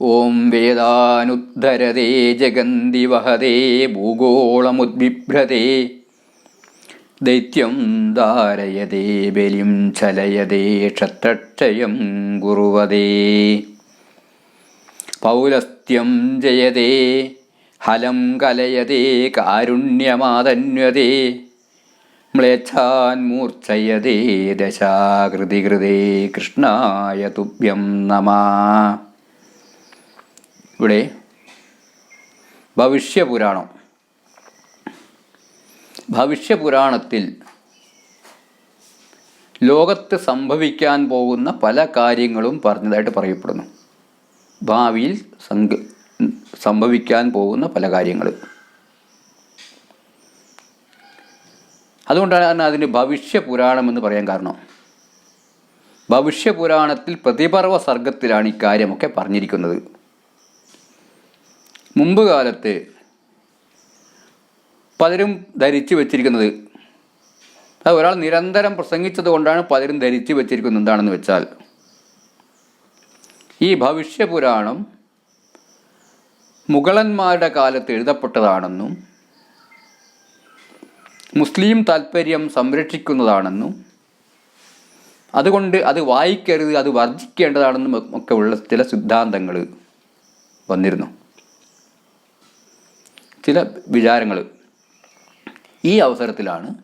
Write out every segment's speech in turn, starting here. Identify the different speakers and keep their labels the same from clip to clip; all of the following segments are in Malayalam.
Speaker 1: ഓം വേദാനുദ്ധരതേ ജഗന്തി വഹതേ ഭൂഗോളമുദ്ബിഭ്രതേ. ദൈത്യം ധാരയതേ ബലിം ചലയതേ ക്ഷത്രക്ഷയം കുറുവതേ. പൗലസ്ത്യം ജയതേ ഹലം കലയതേ കാരുണ്യമാതന്വതേ. മ്ലേച്ഛാൻ മൂർച്ഛയതേ ദശാകൃതികൃതേ കൃഷ്ണായ തുഭ്യം നമാ. ഇവിടെ ഭവിഷ്യപുരാണം. ഭവിഷ്യപുരാണത്തിൽ ലോകത്ത് സംഭവിക്കാൻ പോകുന്ന പല കാര്യങ്ങളും പറഞ്ഞതായിട്ട് പറയപ്പെടുന്നു. ഭാവിയിൽ സംഘ സംഭവിക്കാൻ പോകുന്ന പല കാര്യങ്ങൾ അതുകൊണ്ടാണ് അതിന് ഭവിഷ്യപുരാണം എന്ന് പറയാൻ കാരണം. ഭവിഷ്യപുരാണത്തിൽ പ്രതിപർവ സർഗത്തിലാണ് ഇക്കാര്യമൊക്കെ പറഞ്ഞിരിക്കുന്നത്. മുമ്പ് കാലത്ത് പലരും ധരിച്ചു വെച്ചിരിക്കുന്നത് അത് ഒരാൾ നിരന്തരം പ്രസംഗിച്ചത് കൊണ്ടാണ് പലരും ധരിച്ചു വെച്ചിരിക്കുന്നത് എന്താണെന്ന് വെച്ചാൽ ഈ ഭവിഷ്യപുരാണം മുഗളന്മാരുടെ കാലത്ത് എഴുതപ്പെട്ടതാണെന്നും മുസ്ലിം താല്പര്യം സംരക്ഷിക്കുന്നതാണെന്നും അതുകൊണ്ട് അത് വായിക്കരുത് അത് വർജിക്കേണ്ടതാണെന്നും ഒക്കെ ഉള്ള ചില സിദ്ധാന്തങ്ങൾ വന്നിരുന്നു. ചില വിചാരങ്ങൾ ഈ അവസരത്തിലാണ്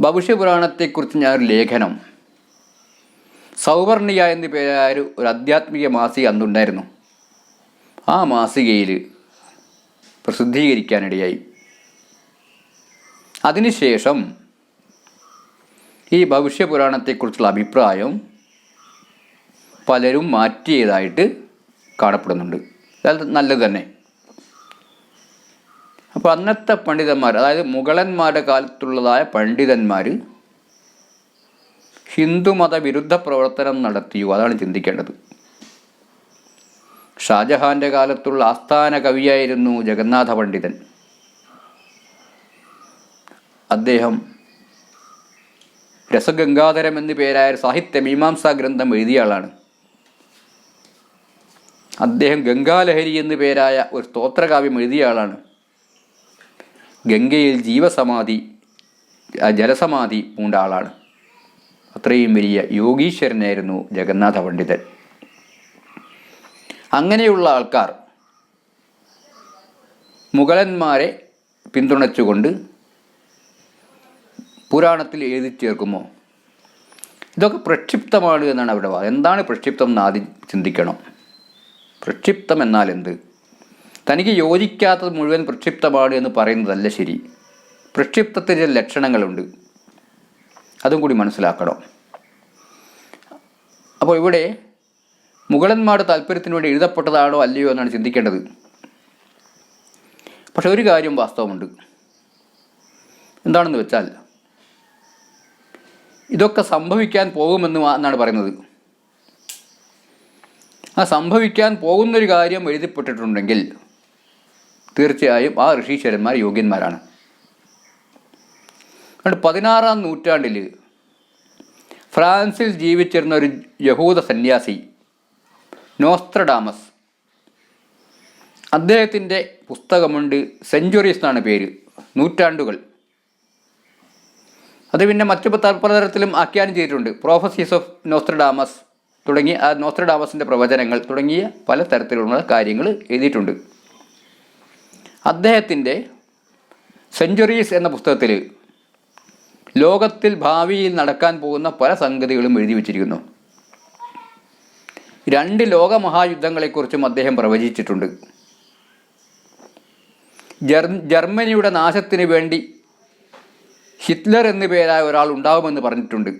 Speaker 1: ഭവിഷ്യപുരാണത്തെക്കുറിച്ച് ഞാനൊരു ലേഖനം സൗവർണിക എന്ന പേരായ ഒരു ആധ്യാത്മിക മാസിക അന്നുണ്ടായിരുന്നു. ആ മാസികയിൽ പ്രസിദ്ധീകരിക്കാനിടയായി. അതിനുശേഷം ഈ ഭവിഷ്യപുരാണത്തെക്കുറിച്ചുള്ള അഭിപ്രായം പലരും മാറ്റിയതായിട്ട് കാണപ്പെടുന്നുണ്ട്. അത് നല്ലത് തന്നെ. അപ്പോൾ അന്നത്തെ പണ്ഡിതന്മാർ അതായത് മുഗളന്മാരുടെ കാലത്തുള്ളതായ പണ്ഡിതന്മാർ ഹിന്ദുമത വിരുദ്ധ പ്രവർത്തനം നടത്തിയോ അതാണ് ചിന്തിക്കേണ്ടത്. ഷാജഹാന്റെ കാലത്തുള്ള ആസ്ഥാന കവിയായിരുന്നു ജഗന്നാഥ പണ്ഡിതൻ. അദ്ദേഹം രസഗംഗാധരം എന്നു പേരായ സാഹിത്യ മീമാംസാ ഗ്രന്ഥം എഴുതിയ ആളാണ്. അദ്ദേഹം ഗംഗാലഹരി എന്നു പേരായ ഒരു സ്തോത്രകാവ്യം എഴുതിയ ആളാണ്. ഗംഗയിൽ ജീവസമാധി ജലസമാധി പൂണ്ട ആളാണ്. അത്രയും വലിയ യോഗീശ്വരനായിരുന്നു ജഗന്നാഥ പണ്ഡിതൻ. അങ്ങനെയുള്ള ആൾക്കാർ മുഗളന്മാരെ പിന്തുണച്ചുകൊണ്ട് പുരാണത്തിൽ എഴുതി ചേർക്കുമോ? ഇതൊക്കെ പ്രക്ഷിപ്തമാണ് എന്നാണ് അവിടെ എന്താണ് പ്രക്ഷിപ്തം എന്ന് ആദ്യം ചിന്തിക്കണം. പ്രക്ഷിപ്തം എന്നാൽ എന്ത്? തനിക്ക് യോജിക്കാത്തത് മുഴുവൻ പ്രക്ഷിപ്തമാണ് എന്ന് പറയുന്നതല്ല ശരി. പ്രക്ഷിപ്തത്തിന് ചില ലക്ഷണങ്ങളുണ്ട്. അതും കൂടി മനസ്സിലാക്കണം. അപ്പോൾ ഇവിടെ മുഗളന്മാരുടെ താല്പര്യത്തിന് വേണ്ടി എഴുതപ്പെട്ടതാണോ അല്ലയോ എന്നാണ് ചിന്തിക്കേണ്ടത്. പക്ഷെ ഒരു കാര്യം വാസ്തവമുണ്ട്. എന്താണെന്ന് വെച്ചാൽ ഇതൊക്കെ സംഭവിക്കാൻ പോകുമെന്ന് എന്നാണ് പറയുന്നത്. ആ സംഭവിക്കാൻ പോകുന്നൊരു കാര്യം എഴുതിപ്പെട്ടിട്ടുണ്ടെങ്കിൽ തീർച്ചയായും ആ ഋഷീശ്വരന്മാർ യോഗ്യന്മാരാണ്. അതുകൊണ്ട് പതിനാറാം നൂറ്റാണ്ടിൽ ഫ്രാൻസിൽ ജീവിച്ചിരുന്ന ഒരു യഹൂദ സന്യാസി നോസ്ത്രഡാമസ് അദ്ദേഹത്തിന്റെ പുസ്തകമുണ്ട് സെഞ്ചുറീസ് എന്നാണ് പേര് നൂറ്റാണ്ടുകൾ. അത് പിന്നെ മറ്റു പല പലതരത്തിലും ആഖ്യാനം ചെയ്തിട്ടുണ്ട്. പ്രോഫസീസ് ഓഫ് നോസ്ത്രഡാമസ് തുടങ്ങി ആ നോസ്ത്രഡാമസിന്റെ പ്രവചനങ്ങൾ തുടങ്ങിയ പല തരത്തിലുള്ള കാര്യങ്ങൾ എഴുതിയിട്ടുണ്ട്. അദ്ദേഹത്തിന്റെ സെഞ്ചുറീസ് എന്ന പുസ്തകത്തിൽ ലോകത്തിൽ ഭാവിയിൽ നടക്കാൻ പോകുന്ന പല സംഗതികളും എഴുതി വച്ചിരിക്കുന്നു. രണ്ട് ലോകമഹായുദ്ധങ്ങളെക്കുറിച്ചും അദ്ദേഹം പ്രവചിച്ചിട്ടുണ്ട്. ജർ ജർമ്മനിയുടെ നാശത്തിന് വേണ്ടി ഹിറ്റ്ലർ എന്നു പേരായ ഒരാൾ ഉണ്ടാവുമെന്ന് പറഞ്ഞിട്ടുണ്ട്.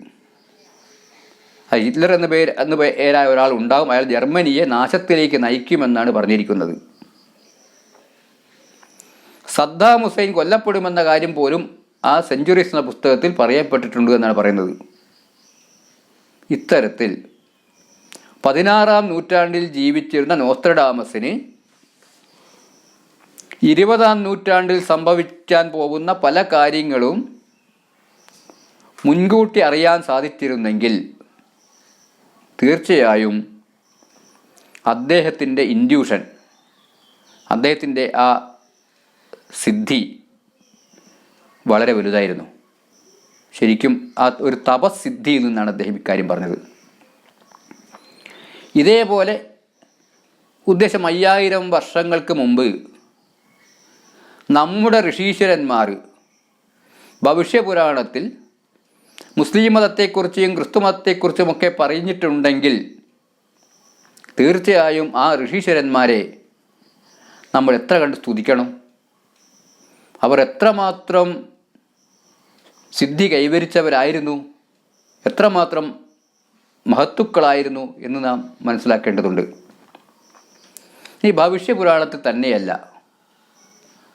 Speaker 1: ഹിറ്റ്ലർ എന്ന പേര് എന്ന പേരായ ഒരാൾ ഉണ്ടാവും. അയാൾ ജർമ്മനിയെ നാശത്തിലേക്ക് നയിക്കുമെന്നാണ് പറഞ്ഞിരിക്കുന്നത്. സദ്ദാം ഹുസൈൻ കൊല്ലപ്പെടുമെന്ന കാര്യം പോലും ആ സെഞ്ചുറീസ് എന്ന പുസ്തകത്തിൽ പറയപ്പെട്ടിട്ടുണ്ട് എന്നാണ് പറയുന്നത്. ഇത്തരത്തിൽ പതിനാറാം നൂറ്റാണ്ടിൽ ജീവിച്ചിരുന്ന നോസ്ത്രഡാമസിന് ഇരുപതാം നൂറ്റാണ്ടിൽ സംഭവിക്കാൻ പോകുന്ന പല കാര്യങ്ങളും മുൻകൂട്ടി അറിയാൻ സാധിച്ചിരുന്നെങ്കിൽ തീർച്ചയായും അദ്ദേഹത്തിന്റെ ഇൻഡ്യൂഷൻ അദ്ദേഹത്തിന്റെ ആ സിദ്ധി വളരെ വലുതായിരുന്നു. ശരിക്കും ആ ഒരു തപസ്സിദ്ധിയിൽ നിന്നാണ് അദ്ദേഹം ഇക്കാര്യം പറഞ്ഞത്. ഇതേപോലെ ഉദ്ദേശം അയ്യായിരം വർഷങ്ങൾക്ക് മുമ്പ് നമ്മുടെ ഋഷീശ്വരന്മാർ ഭവിഷ്യപുരാണത്തിൽ മുസ്ലിം മതത്തെക്കുറിച്ചും ക്രിസ്തുമതത്തെക്കുറിച്ചുമൊക്കെ പറഞ്ഞിട്ടുണ്ടെങ്കിൽ തീർച്ചയായും ആ ഋഷീശ്വരന്മാരെ നമ്മൾ എത്ര കണ്ട് സ്തുതിക്കണം? അവർ എത്രമാത്രം സിദ്ധി കൈവരിച്ചവരായിരുന്നു? എത്രമാത്രം മഹത്തുക്കളായിരുന്നു എന്ന് നാം മനസ്സിലാക്കേണ്ടതുണ്ട്. ഈ ഭവിഷ്യപുരാണത്തിൽ തന്നെയല്ല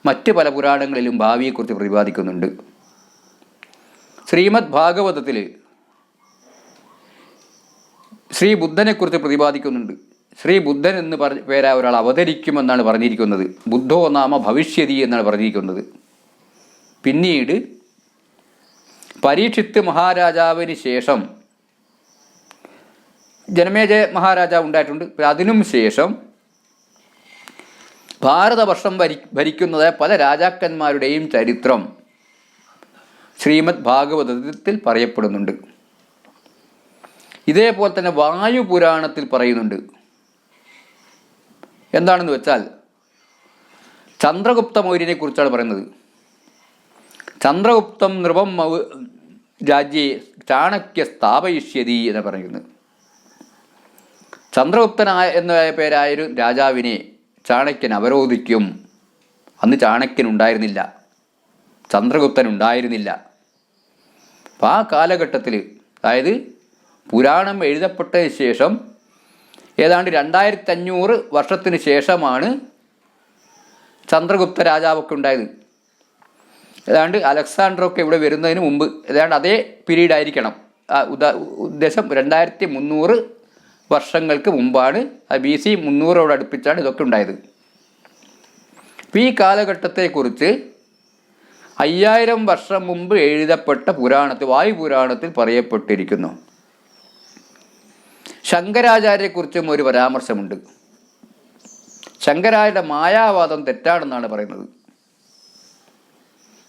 Speaker 1: മറ്റ് പല പുരാണങ്ങളിലും ഭാവിയെക്കുറിച്ച് പ്രതിപാദിക്കുന്നുണ്ട്. ശ്രീമദ് ഭാഗവതത്തിൽ ശ്രീ ബുദ്ധനെക്കുറിച്ച് പ്രതിപാദിക്കുന്നുണ്ട്. ശ്രീ ബുദ്ധൻ എന്ന് പറഞ്ഞ പേരാ ഒരാൾ അവതരിക്കുമെന്നാണ് പറഞ്ഞിരിക്കുന്നത്. ബുദ്ധോ നാമ ഭവിഷ്യതി എന്നാണ് പറഞ്ഞിരിക്കുന്നത്. പിന്നീട് പരീക്ഷിത്ത് മഹാരാജാവിന് ശേഷം ജനമേജയ മഹാരാജാവ് ഉണ്ടായിട്ടുണ്ട്. അതിനും ശേഷം ഭാരതവർഷം ഭരി ഭരിക്കുന്നത് പല രാജാക്കന്മാരുടെയും ചരിത്രം ശ്രീമദ് ഭാഗവതത്തിൽ പറയപ്പെടുന്നുണ്ട്. ഇതേപോലെ തന്നെ വായുപുരാണത്തിൽ പറയുന്നുണ്ട്. എന്താണെന്ന് വെച്ചാൽ ചന്ദ്രഗുപ്ത മൗര്യനെ കുറിച്ചാണ് പറയുന്നത്. ചന്ദ്രഗുപ്തം നൃപം മൗ രാജ്യെ ചാണക്യ സ്ഥാപയിഷ്യതി എന്ന് പറയുന്നത് ചന്ദ്രഗുപ്തനായ എന്ന പേരായൊരു രാജാവിനെ ചാണക്യൻ അവരോധിക്കും. അന്ന് ചാണക്യൻ ഉണ്ടായിരുന്നില്ല. ചന്ദ്രഗുപ്തൻ ഉണ്ടായിരുന്നില്ല. അപ്പം ആ കാലഘട്ടത്തിൽ അതായത് പുരാണം എഴുതപ്പെട്ടതിന് ശേഷം ഏതാണ്ട് രണ്ടായിരത്തി അഞ്ഞൂറ് വർഷത്തിന് ശേഷമാണ് ചന്ദ്രഗുപ്ത രാജാവൊക്കെ ഉണ്ടായത്. ഏതാണ്ട് അലക്സാണ്ടറൊക്കെ ഇവിടെ വരുന്നതിന് മുമ്പ് ഏതാണ്ട് അതേ പീരീഡ് ആയിരിക്കണം. ഉദാ ഉദ്ദേശം രണ്ടായിരത്തി മുന്നൂറ് വർഷങ്ങൾക്ക് മുമ്പാണ് ബി സി മുന്നൂറോട് അടുപ്പിച്ചാണ് ഇതൊക്കെ ഉണ്ടായത്. അപ്പോൾ ഈ കാലഘട്ടത്തെക്കുറിച്ച് അയ്യായിരം വർഷം മുമ്പ് എഴുതപ്പെട്ട പുരാണത്തിൽ വായു പുരാണത്തിൽ പറയപ്പെട്ടിരിക്കുന്നു. ശങ്കരാചാര്യയെക്കുറിച്ചും ഒരു പരാമർശമുണ്ട്. ശങ്കരായുടെ മായാവാദം തെറ്റാണെന്നാണ് പറയുന്നത്.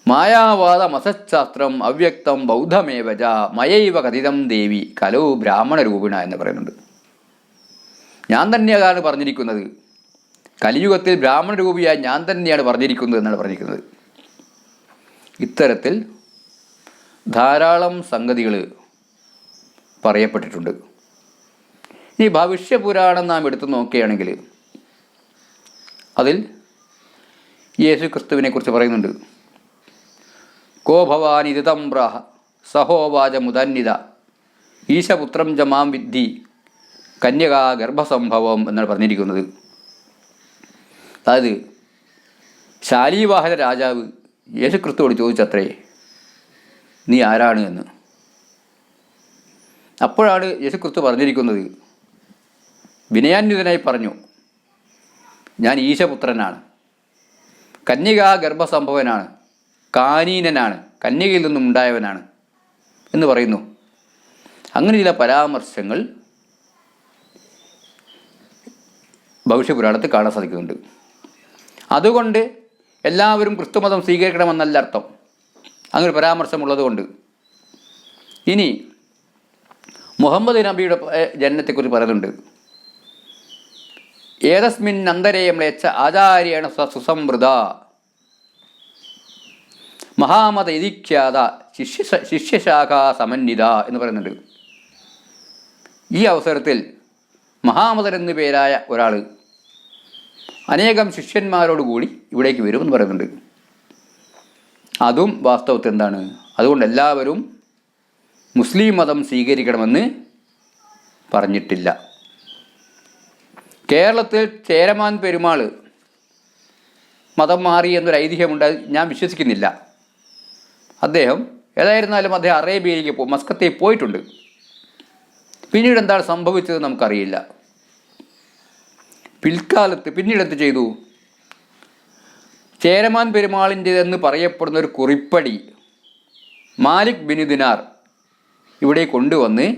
Speaker 1: മായാവാദം മസശാസ്ത്രം അവ്യക്തം ബൗദ്ധമേവജ മയൈവ കഥിതം ദേവി കലോ ബ്രാഹ്മണ രൂപിണ എന്ന് പറയുന്നുണ്ട്. ഞാൻ തന്നെയാണ് പറഞ്ഞിരിക്കുന്നത്. കലിയുഗത്തിൽ ബ്രാഹ്മണ രൂപിയായി ഞാൻ തന്നെയാണ് പറഞ്ഞിരിക്കുന്നത് എന്നാണ് പറഞ്ഞിരിക്കുന്നത്. ഇത്തരത്തിൽ ധാരാളം സംഗതികൾ പറയപ്പെട്ടിട്ടുണ്ട്. ഈ ഭവിഷ്യപുരാണം നാം എടുത്തു നോക്കുകയാണെങ്കിൽ അതിൽ യേശു ക്രിസ്തുവിനെ കുറിച്ച് പറയുന്നുണ്ട്. കോ ഭവാനിതം പ്രാഹ സഹോവാച മുതന്നിത ഈശപുത്രം ജമാം വിദ്ധി കന്യകാ ഗർഭസംഭവം എന്നാണ് പറഞ്ഞിരിക്കുന്നത്. അതായത് ശാലീവാഹന രാജാവ് യേശു ക്രിസ്തുവോട് ചോദിച്ചത്രേ നീ ആരാണ്? എന്ന്. അപ്പോഴാണ് യേശു ക്രിസ്തു പറഞ്ഞിരിക്കുന്നത് വിനയാന്വിതനായി പറഞ്ഞു ഞാൻ ഈശപുത്രനാണ്. കന്യക ഗർഭസംഭവനാണ്. കാനീനനാണ്. കന്യകയിൽ നിന്നും ഉണ്ടായവനാണ്. എന്ന് പറയുന്നു. അങ്ങനെ ചില പരാമർശങ്ങൾ ഭവിഷ്യപുരാണത്തിൽ കാണാൻ സാധിക്കുന്നുണ്ട്. അതുകൊണ്ട് എല്ലാവരും ക്രിസ്തുമതം സ്വീകരിക്കണമെന്നല്ല അർത്ഥം. അങ്ങനെ പരാമർശമുള്ളതുകൊണ്ട്. പരാമർശമുള്ളത് ഇനി മുഹമ്മദ് നബിയുടെ ജനനത്തെക്കുറിച്ച് പറയുന്നുണ്ട്. ഏതസ്മിൻ അന്തരേ ലേച്ച ആചാര്യേണ സുസംവൃത. മഹാമത ഇതിഖ്യാത ശിഷ്യ ശിഷ്യശാഖ സമന്വിത എന്ന് പറയുന്നുണ്ട്. ഈ അവസരത്തിൽ മഹാമതൻ എന്നു പേരായ ഒരാൾ അനേകം ശിഷ്യന്മാരോടുകൂടി ഇവിടേക്ക് വരുമെന്ന് പറയുന്നുണ്ട്. അതും വാസ്തവത്തിൽ എന്താണ്? അതുകൊണ്ട് എല്ലാവരും മുസ്ലിം മതം സ്വീകരിക്കണമെന്ന് പറഞ്ഞിട്ടില്ല. കേരളത്തിൽ ചേരമാൻ പെരുമാൾ മതം മാറി എന്നൊരു ഐതിഹ്യമുണ്ട് ഞാൻ വിശ്വസിക്കുന്നില്ല. അദ്ദേഹം ഏതായിരുന്നാലും അദ്ദേഹം അറേബ്യയിലേക്ക് പോ മസ്കത്തിൽ പോയിട്ടുണ്ട്. പിന്നീട് എന്താണ് സംഭവിച്ചത് നമുക്കറിയില്ല. പിൽക്കാലത്ത് പിന്നീട് എന്ത് ചെയ്തു? ചേരമാൻ പെരുമാളിന്റെതെന്ന് പറയപ്പെടുന്ന ഒരു കുറിപ്പടി മാലിക് ബിനുദിനാർ ദിനാർ ഇവിടെ കൊണ്ടുവന്ന്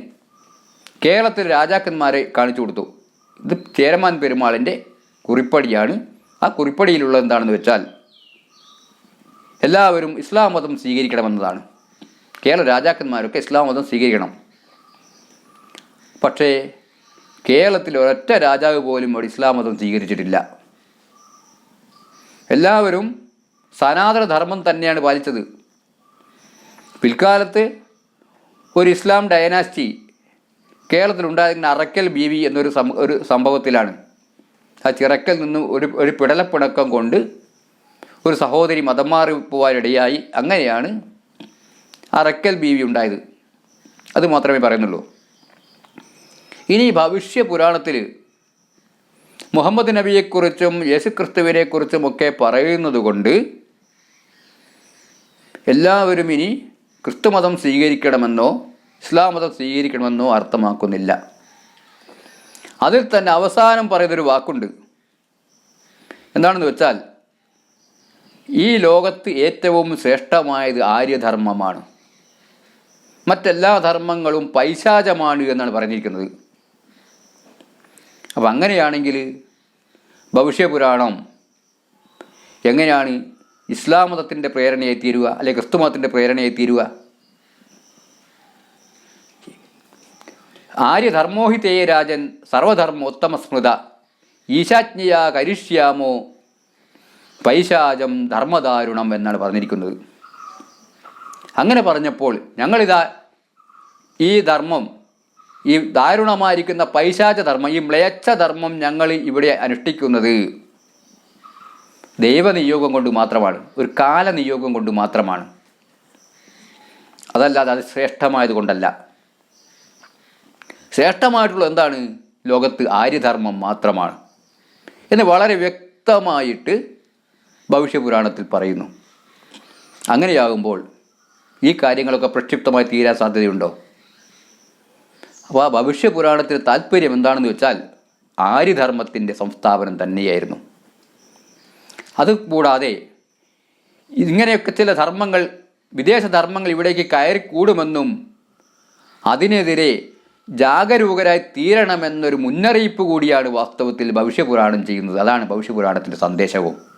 Speaker 1: കേരളത്തിലെ രാജാക്കന്മാരെ കാണിച്ചു കൊടുത്തു. ഇത് ചേരമാൻ പെരുമാളിന്റെ കുറിപ്പടിയാണ്. ആ കുറിപ്പടിയിലുള്ളത് എന്താണെന്ന് വെച്ചാൽ എല്ലാവരും ഇസ്ലാം മതം സ്വീകരിക്കണമെന്നതാണ്. കേരള രാജാക്കന്മാരൊക്കെ ഇസ്ലാം മതം സ്വീകരിക്കണം. പക്ഷേ കേരളത്തിൽ ഒരൊറ്റ രാജാവ് പോലും അവിടെ ഇസ്ലാം മതം സ്വീകരിച്ചിട്ടില്ല. എല്ലാവരും സനാതന ധർമ്മം തന്നെയാണ് പാലിച്ചത്. പിൽക്കാലത്ത് ഒരു ഇസ്ലാം ഡയനാസ്റ്റി കേരളത്തിലുണ്ടായിരുന്ന അറക്കൽ ബീവി എന്നൊരു ഒരു സംഭവത്തിലാണ്. ആ ചിറക്കൽ നിന്ന് ഒരു ഒരു പിടലപ്പിണക്കം കൊണ്ട് ഒരു സഹോദരി മതം മാറി പോവാനിടയായി അങ്ങനെയാണ് അറക്കൽ ബീവി ഉണ്ടായത്. അത് മാത്രമേ പറയുന്നുള്ളൂ. ഇനി ഭവിഷ്യ പുരാണത്തിൽ മുഹമ്മദ് നബിയെക്കുറിച്ചും യേശുക്രിസ്തുവിനെക്കുറിച്ചും ഒക്കെ പറയുന്നത് കൊണ്ട് എല്ലാവരും ഇനി ക്രിസ്തുമതം സ്വീകരിക്കണമെന്നോ ഇസ്ലാം മതം സ്വീകരിക്കണമെന്നോ അർത്ഥമാക്കുന്നില്ല. അതിൽ തന്നെ അവസാനം പറയുന്നൊരു വാക്കുണ്ട്. എന്താണെന്ന് വെച്ചാൽ ഈ ലോകത്ത് ഏറ്റവും ശ്രേഷ്ഠമായത് ആര്യധർമ്മമാണ്. മറ്റെല്ലാ ധർമ്മങ്ങളും പൈശാചമാണ് എന്നാണ് പറഞ്ഞിരിക്കുന്നത്. അപ്പം അങ്ങനെയാണെങ്കിൽ ഭവിഷ്യപുരാണം എങ്ങനെയാണ് ഇസ്ലാം മതത്തിന്റെ പ്രേരണയെ തീരുക അല്ലെങ്കിൽ ക്രിസ്തു മതത്തിന്റെ പ്രേരണയായി തീരുക? ആര്യധർമ്മോഹിതേ രാജൻ സർവധർമ്മോത്തമ സ്മൃത ഈശാജ്ഞയ കരിഷ്യാമോ പൈശാചം ധർമ്മദാരുണം എന്നാണ് പറഞ്ഞിരിക്കുന്നത്. അങ്ങനെ പറഞ്ഞപ്പോൾ ഞങ്ങളിതാ ഈ ധർമ്മം ഈ ദാരുണമായിരിക്കുന്ന പൈശാച ധർമ്മം ഈ മ്ലേച്ഛ ധർമ്മം ഞങ്ങൾ ഇവിടെ അനുഷ്ഠിക്കുന്നത് ദൈവനിയോഗം കൊണ്ട് മാത്രമാണ് ഒരു കാലനിയോഗം കൊണ്ട് മാത്രമാണ്. അതല്ലാതെ അത് ശ്രേഷ്ഠമായത് കൊണ്ടല്ല. ശ്രേഷ്ഠമായിട്ടുള്ള എന്താണ്? ലോകത്ത് ആര്യധർമ്മം മാത്രമാണ്. എന്ന് വളരെ വ്യക്തമായിട്ട് ഭവിഷ്യപുരാണത്തിൽ പറയുന്നു. അങ്ങനെയാകുമ്പോൾ ഈ കാര്യങ്ങളൊക്കെ പ്രക്ഷിപ്തമായി തീരാൻ സാധ്യതയുണ്ടോ? അപ്പോൾ ആ ഭവിഷ്യപുരാണത്തിന് താല്പര്യം എന്താണെന്ന് വെച്ചാൽ ആര്യധർമ്മത്തിന്റെ സംസ്ഥാപനം തന്നെയായിരുന്നു. അതുകൂടാതെ ഇങ്ങനെയൊക്കെ ചില ധർമ്മങ്ങൾ വിദേശ ധർമ്മങ്ങൾ ഇവിടേക്ക് കയറി കൂടുമെന്നും അതിനെതിരെ ജാഗരൂകരായി തീരണമെന്നൊരു മുന്നറിയിപ്പ് കൂടിയാണ് വാസ്തവത്തിൽ ഭവിഷ്യപുരാണം ചെയ്യുന്നത്. അതാണ് ഭവിഷ്യപുരാണത്തിന്റെ സന്ദേശവും.